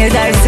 ne dersin?